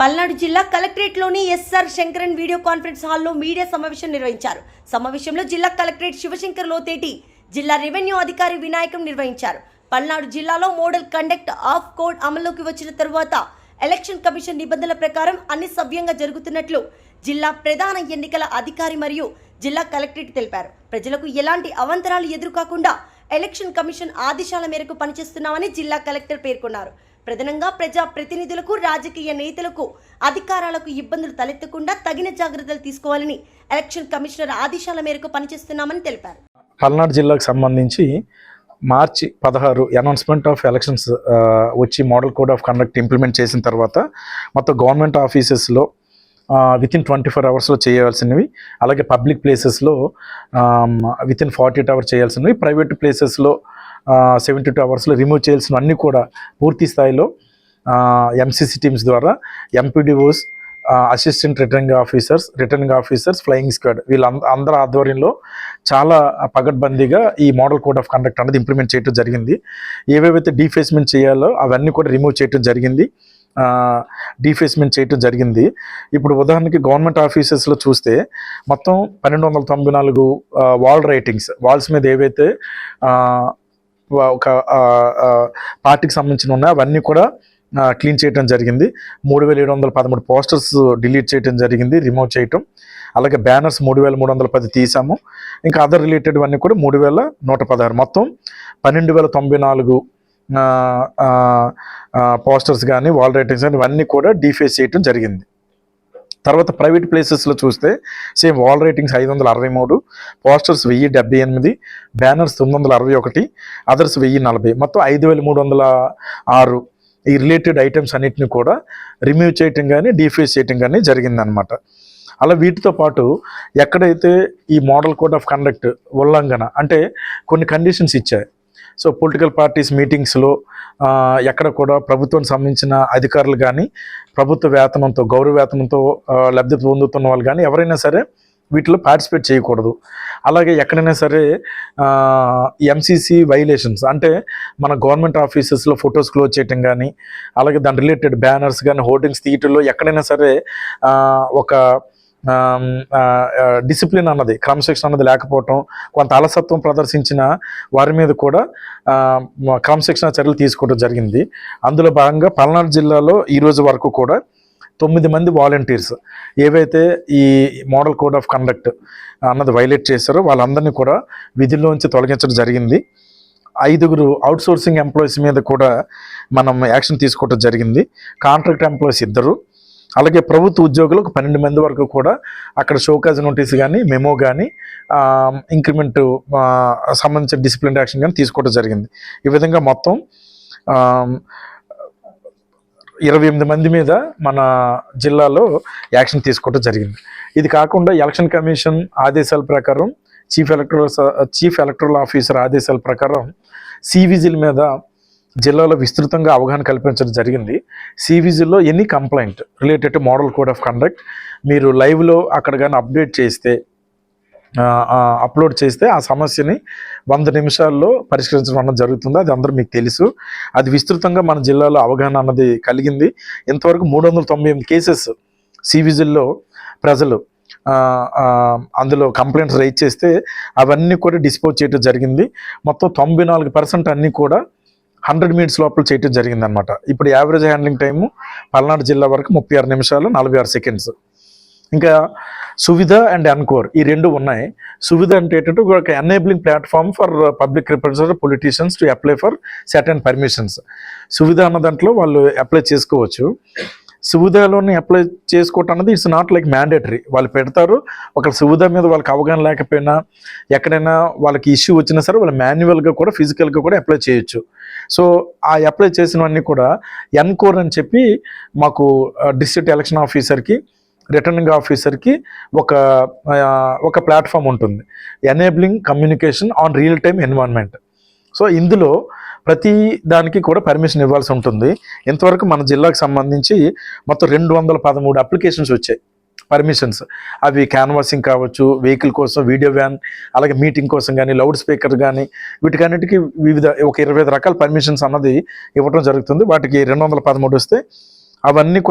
పల్నాడు జిల్లా కలెక్టరేట్లోని SR Sankaran video conference హాల్లో మీడియా సమావేశం నిర్వహించారు. సమావేశంలో జిల్లా కలెక్టరేట్ శివశంకర్ లోతేటి జిల్లా రెవెన్యూ అధికారి వినాయకం నిర్వహించారు. పల్నాడు జిల్లాలో మోడల్ కండక్ట్ ఆఫ్ కోడ్ అమల్లోకి వచ్చిన తరువాత ఎలక్షన్ కమిషన్ నిబంధనల ప్రకారం అన్ని సవ్యంగా జరుగుతున్నట్లు జిల్లా ప్రధాన ఎన్నికల అధికారి మరియు జిల్లా కలెక్టరేట్ తెలిపారు. ప్రజలకు ఎలాంటి అవంతరాలు ఎదురుకాకుండా ఎలక్షన్ కమిషన్ ఆదేశాల మేరకు పనిచేస్తున్నామని జిల్లా కలెక్టర్ పేర్కొన్నారు. ప్రధానంగా ప్రజా ప్రతినిధులకు రాజకీయ నేతలకు అధికారాలకు ఇబ్బందులు తలెత్తకుండా తగిన జాగ్రత్తలు తీసుకోవాలని ఎలక్షన్ కమిషనర్ ఆదేశాల మేరకు పనిచేస్తున్నామని తెలిపారు. పల్నాడు జిల్లాకు సంబంధించి మార్చి పదహారు అనౌన్స్మెంట్ ఆఫ్ ఎలక్షన్స్ వచ్చి model code of conduct implement చేసిన తర్వాత మొత్తం గవర్నమెంట్ ఆఫీసెస్లో విత్ ఇన్ ట్వంటీ ఫోర్ అవర్స్లో చేయాల్సినవి అలాగే పబ్లిక్ ప్లేసెస్లో within forty eight hours చేయాల్సినవి ప్రైవేట్ ప్లేసెస్లో సెవెంటీ టూ అవర్స్లో రిమూవ్ చేయాల్సినవన్నీ కూడా పూర్తి స్థాయిలో ఎంసీసీ టీమ్స్ ద్వారా MPDOs assistant returning officers returning officers flying squad వీళ్ళ అందరి ఆధ్వర్యంలో చాలా పగడ్బందీగా ఈ మోడల్ కోడ్ ఆఫ్ కండక్ట్ అనేది ఇంప్లిమెంట్ చేయడం జరిగింది. ఏవేవైతే డీఫేస్మెంట్ చేయాలో అవన్నీ కూడా రిమూవ్ చేయడం జరిగింది. డీఫేస్మెంట్ చేయటం జరిగింది. ఇప్పుడు ఉదాహరణకి గవర్నమెంట్ ఆఫీసెస్లో చూస్తే మొత్తం పన్నెండు వందల తొంభై నాలుగు వాల్ రైటింగ్స్ వాల్స్ మీద ఏవైతే ఒక పార్టీకి సంబంధించిన ఉన్నాయి. అవన్నీ కూడా క్లీన్ చేయడం జరిగింది. మూడు వేల ఏడు వందల పదమూడు పోస్టర్స్ డిలీట్ చేయడం జరిగింది రిమూవ్ చేయటం. అలాగే బ్యానర్స్ మూడు వేల మూడు వందల పది తీసాము. ఇంకా అదర్ రిలేటెడ్ అన్నీ కూడా మూడు వేల నూట పదహారు. మొత్తం పన్నెండు వేల తొంభై నాలుగు పోస్టర్స్ కానీ వాల్ రైటింగ్స్ కానీ ఇవన్నీ కూడా డీఫేస్ చేయటం జరిగింది. తర్వాత ప్రైవేట్ ప్లేసెస్లో చూస్తే సేమ్ వాల్ రేటింగ్స్ ఐదు వందల అరవై మూడు పోస్టర్స్ వెయ్యి డెబ్బై ఎనిమిది బ్యానర్స్ తొమ్మిది వందల అరవై ఒకటి అదర్స్ వెయ్యి నలభై. మొత్తం ఐదు వేల మూడు వందల ఆరు ఈ రిలేటెడ్ ఐటమ్స్ అన్నిటిని కూడా రిమూవ్ చేయటం కానీ డీఫేస్ చేయటం కానీ జరిగిందనమాట అలా వీటితో పాటు ఎక్కడైతే ఈ మోడల్ కోడ్ ఆఫ్ కండక్ట్ ఉల్లంఘన అంటే కొన్ని కండిషన్స్ ఇచ్చాయి. సో పొలిటికల్ పార్టీస్ మీటింగ్స్లో ఎక్కడ కూడా ప్రభుత్వం సంబంధించిన అధికారులు కానీ ప్రభుత్వ వేతనంతో గౌరవ వేతనంతో లబ్ధి పొందుతున్న వాళ్ళు కానీ ఎవరైనా సరే వీటిలో పార్టిసిపేట్ చేయకూడదు. అలాగే ఎక్కడైనా సరే ఎంసీసీ వైలేషన్స్ అంటే మన గవర్నమెంట్ ఆఫీసెస్లో ఫొటోస్ క్లోజ్ చేయటం కానీ అలాగే దాని రిలేటెడ్ బ్యానర్స్ కానీ హోర్డింగ్స్ తీయటంలో ఎక్కడైనా సరే ఒక డిసిప్లిన్ అన్నది క్రమశిక్షణ అన్నది లేకపోవటం కొంత అలసత్వం ప్రదర్శించిన వారి మీద కూడా క్రమశిక్షణ చర్యలు తీసుకోవడం జరిగింది. అందులో భాగంగా పల్నాడు జిల్లాలో ఈ రోజు వరకు కూడా తొమ్మిది మంది వాలంటీర్స్ ఏవైతే ఈ మోడల్ కోడ్ ఆఫ్ కండక్ట్ అన్నది వైలేట్ చేశారో వాళ్ళందరినీ కూడా విధుల్లోంచి తొలగించడం జరిగింది. ఐదుగురు అవుట్సోర్సింగ్ ఎంప్లాయీస్ మీద కూడా మనం యాక్షన్ తీసుకోవడం జరిగింది. కాంట్రాక్ట్ ఎంప్లాయీస్ ఇద్దరు. అలాగే ప్రభుత్వ ఉద్యోగులకు పన్నెండు మంది వరకు కూడా అక్కడ షోకాజ్ నోటీస్ కానీ మెమో కానీ ఇంక్రిమెంట్ సంబంధించిన డిసిప్లిన్ యాక్షన్ కానీ తీసుకోవడం జరిగింది. ఈ విధంగా మొత్తం ఇరవై ఎనిమిది మంది మీద మన జిల్లాలో యాక్షన్ తీసుకోవడం జరిగింది. ఇది కాకుండా ఎలక్షన్ కమిషన్ ఆదేశాల ప్రకారం chief electoral chief electoral officer ఆదేశాల ప్రకారం సివిజిల్ మీద జిల్లాలో విస్తృతంగా అవగాహన కల్పించడం జరిగింది. సివిజిల్లో any complaint related to model code of conduct మీరు లైవ్లో అక్కడ కానీ అప్డేట్ చేస్తే అప్లోడ్ చేస్తే ఆ సమస్యని వంద నిమిషాల్లో పరిష్కరించడం అన్నది జరుగుతుంది. అది అందరూ మీకు తెలుసు. అది విస్తృతంగా మన జిల్లాలో అవగాహన అన్నది కలిగింది. ఇంతవరకు మూడు వందల తొంభై ఎనిమిది కేసెస్ సివిజిల్లో ప్రజలు అందులో కంప్లైంట్స్ రైజ్ చేస్తే అవన్నీ కూడా డిస్పోజ్ చేయడం జరిగింది. మొత్తం తొంభై నాలుగు పర్సెంట్ అన్నీ కూడా హండ్రెడ్ మినిట్స్ లోపల చేయటం జరిగిందనమాట ఇప్పుడు యావరేజ్ హ్యాండ్లింగ్ టైము పల్నాడు జిల్లా వరకు ముప్పై ఆరు నిమిషాలు నలభై ఆరు సెకండ్స్. ఇంకా సువిధ అండ్ అన్కోర్ ఈ రెండు ఉన్నాయి. సువిధ అంటే ఏంటంటే ఒక enabling platform for public representer politicians to apply for set and permissions Suvidha అన్న దాంట్లో వాళ్ళు అప్లై చేసుకోవచ్చు. సువిధలోని అప్లై చేసుకోవటం అనేది ఇట్స్ నాట్ లైక్ మ్యాండేటరీ వాళ్ళు పెడతారు ఒక సువిధా మీద వాళ్ళకి అవగాహన లేకపోయినా ఎక్కడైనా వాళ్ళకి ఇష్యూ వచ్చినా సరే వాళ్ళు మాన్యువల్గా కూడా ఫిజికల్గా కూడా అప్లై చేయొచ్చు. సో ఆ అప్లై చేసినవన్నీ కూడా ఎన్కోర్ అని చెప్పి మాకు డిస్ట్రిక్ట్ ఎలక్షన్ ఆఫీసర్కి రిటర్నింగ్ ఆఫీసర్కి ఒక ఒక ప్లాట్ఫామ్ ఉంటుంది. Enabling communication on real time environment so ఇందులో ప్రతి దానికి కూడా పర్మిషన్ ఇవ్వాల్సి ఉంటుంది. ఇంతవరకు మన జిల్లాకు సంబంధించి మొత్తం రెండు వందల పదమూడు అప్లికేషన్స్ వచ్చాయి. పర్మిషన్స్ అవి క్యాన్వాసింగ్ కావచ్చు వెహికల్ కోసం వీడియో వ్యాన్ అలాగే మీటింగ్ కోసం కానీ లౌడ్ స్పీకర్ కానీ వీటికన్నిటికీ వివిధ ఒక ఇరవై ఐదు రకాల పర్మిషన్స్ అన్నది ఇవ్వడం జరుగుతుంది. వాటికి రెండు వందల పదమూడు వస్తే అవన్నీ కూడా